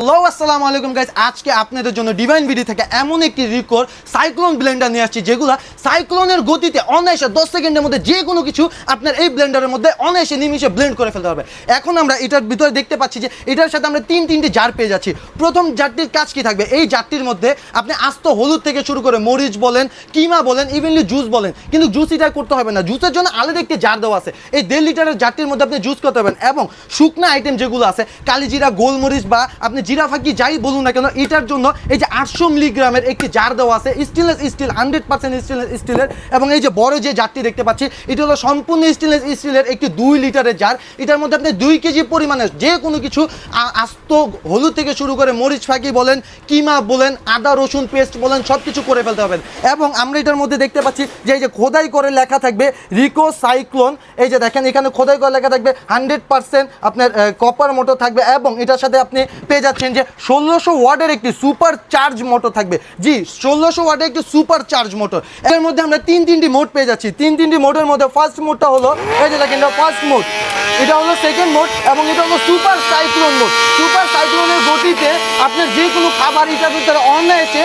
Hello আসসালামু আলাইকুম guys আজকে আপনাদের জন্য ডিভাইন ভিডি থেকে এমন একটি রিকোর সাইক্লোন ব্লেন্ডার নিয়ে আসছি, যেগুলো সাইক্লোনের গতিতে অনায়াসে দশ সেকেন্ডের মধ্যে যে কোনো কিছু আপনার এই ব্লেন্ডারের মধ্যে অনায়াসে নিমিশে ব্লেন্ড করে ফেলতে হবে। এখন আমরা এটার ভিতরে দেখতে পাচ্ছি যে এটার সাথে আমরা তিন তিনটি জার পেয়ে যাচ্ছি। প্রথম জারটির কাজ কি থাকবে? এই জারটির মধ্যে আপনি আস্ত হলুদ থেকে শুরু করে মরিচ বলেন, কিমা বলেন ইভেনলি জুস বলেন, কিন্তু জুস এটা করতে হবে না। জুসের জন্য আলাদা একটি জার দেওয়া আছে। এই দেড় লিটারের জারটির মধ্যে আপনি জুস করতে পারবেন এবং শুকনা আইটেম যেগুলো আছে, কালিজিরা, গোলমরিচ বা আপনি জিরা ফাঁকি যাই বলুন না কেন, এটার জন্য এই যে আটশো মিলিগ্রামের একটি জার দেওয়া আছে stainless steel hundred percent stainless স্টিলের এবং এই যে বড় যে জারটি দেখতে পাচ্ছি, এটা হলো সম্পূর্ণ স্টেনলেস স্টিলের একটি দুই লিটারের জার। এটার মধ্যে আপনি দুই কেজি পরিমাণে যে কোনো কিছু আস্ত হলুদ থেকে শুরু করে মরিচ ফাঁকি বলেন, কিমা বলেন, আদা, রসুন, পেস্ট বলেন সব কিছু করে ফেলতে হবে। এবং আমরা এটার মধ্যে দেখতে পাচ্ছি যে এই যে খোদাই করে লেখা থাকবে, রিকো সাইক্লোন। এই যে দেখেন, এখানে খোদাই করে লেখা থাকবে হান্ড্রেড পার্সেন্ট আপনার কপার মোটর থাকবে, এবং এটার সাথে আপনি পেয়ে যাচ্ছেন যে ষোলোশো ওয়ার্ডের একটি সুপার চার্জ মোটর থাকবে। জি, ষোলোশো ওয়ার্ডের একটি সুপার চার্জ মোটর। এর মধ্যে আমরা তিন তিনটি মোড পেয়ে যাচ্ছি। তিন তিনটি মোডের মধ্যে ফার্স্ট মোডটা হলো, এই যে দেখেন ফার্স্ট মোড। এটা হলো সেকেন্ড মোড এবং এটা হলো সুপার সাইক্লোন মোড। সুপার সাইক্লোনের গতিতে আপনার যে কোনো খাবার এটার ভিতরে অনায়াসে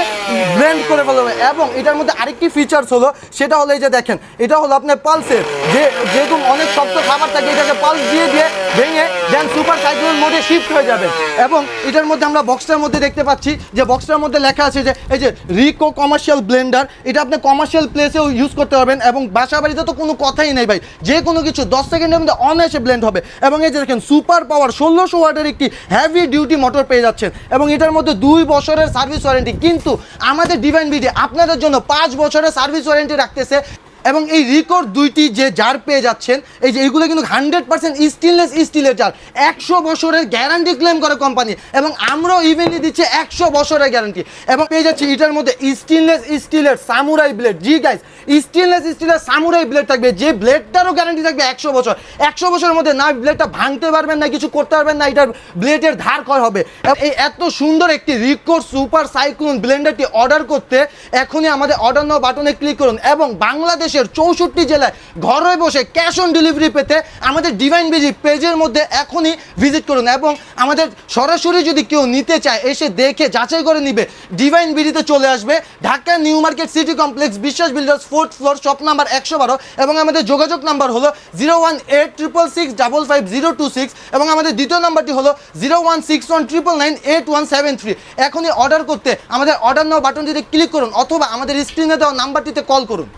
ব্লেন্ড করে ফেলা এবং এটার মধ্যে আরেকটি ফিচার্স হলো, সেটা হলো এই যে দেখেন, এটা হলো আপনার পালসের যে যেরকম অনেক শক্ত খাবার থাকে, এটাকে পালস দিয়ে দিয়ে ভেঙে দেন সুপার সাইক্লোন মোডে শিফট হয়ে যাবে। এবং এটার মধ্যে আমরা বক্সটার মধ্যে দেখতে পাচ্ছি যে বক্সটার মধ্যে লেখা আছে যে, এই যে রিকো কমার্শিয়াল ব্লেন্ডার এটা আপনি কমার্শিয়াল প্লেসেও ইউজ করতে পারবেন এবং বাসা বাড়িতে তো কোনো কথাই নেই ভাই। যে কোনো কিছু দশ সেকেন্ডের মধ্যে অনায়াসে ব্লেন্ড হবে। এবং এই যে দেখেন সুপার পাওয়ার ষোলোশো ওয়াটের একটি হ্যাভি ডিউটি মোটর পেয়ে যাচ্ছেন। এবং এটার মধ্যে দুই বছরের সার্ভিস ওয়ারেন্টি কিন্তু আমাদের ডিভাইন বিডি আপনাদের জন্য পাঁচ বছরের সার্ভিস ওয়ারেন্টি রাখতেছে। এবং এই রিকর্ড দুইটি যে জার পেয়ে যাচ্ছেন, এই যে এইগুলো কিন্তু হান্ড্রেড পার্সেন্ট স্টিলনেস স্টিলের জার একশো বছরের গ্যারান্টি ক্লেম করে কোম্পানি এবং আমরাও ইভেনলি দিচ্ছি একশো বছরের গ্যারান্টি এবং পেয়ে যাচ্ছি এটার মধ্যে স্টিলনেস স্টিলের সামুরাই ব্লেড জি গাইস স্টিলনেস স্টিলের সামুরাই ব্লেড থাকবে। যে ব্লেডটারও গ্যারান্টি থাকবে একশো বছর। একশো বছরের মধ্যে না ব্লেডটা ভাঙতে পারবেন না, কিছু করতে পারবেন না, এটার ব্লেডের ধার ক্ষয় হবে। এই এত সুন্দর একটি রিকোর সুপার সাইক্লোন ব্লেন্ডারটি অর্ডার করতে এখনই আমাদের অর্ডার নাও বাটনে ক্লিক করুন। এবং বাংলাদেশের চৌষট্টি জেলায় ঘরে বসে ক্যাশ অন ডেলিভারি পেতে আমাদের ডিভাইন বিজি পেজের মধ্যে এখনই ভিজিট করুন এবং আমাদের সরাসরি যদি কেউ নিতে চায়, এসে দেখে যাচাই করে নিবে। ডিভাইন বিডিতে চলে আসবে। Dhaka new market city complex, Biswas builders fourth floor shop number একশো বারো এবং আমাদের যোগাযোগ নাম্বার হলো zero one eight triple six double five zero two six এবং আমাদের দ্বিতীয় নাম্বারটি হলো zero one six one triple nine eight one seven three এখনই অর্ডার করতে আমাদের অর্ডার নাও বাটনটিতে ক্লিক করুন অথবা আমাদের স্ক্রিনে দেওয়া নাম্বারটিতে কল করুন।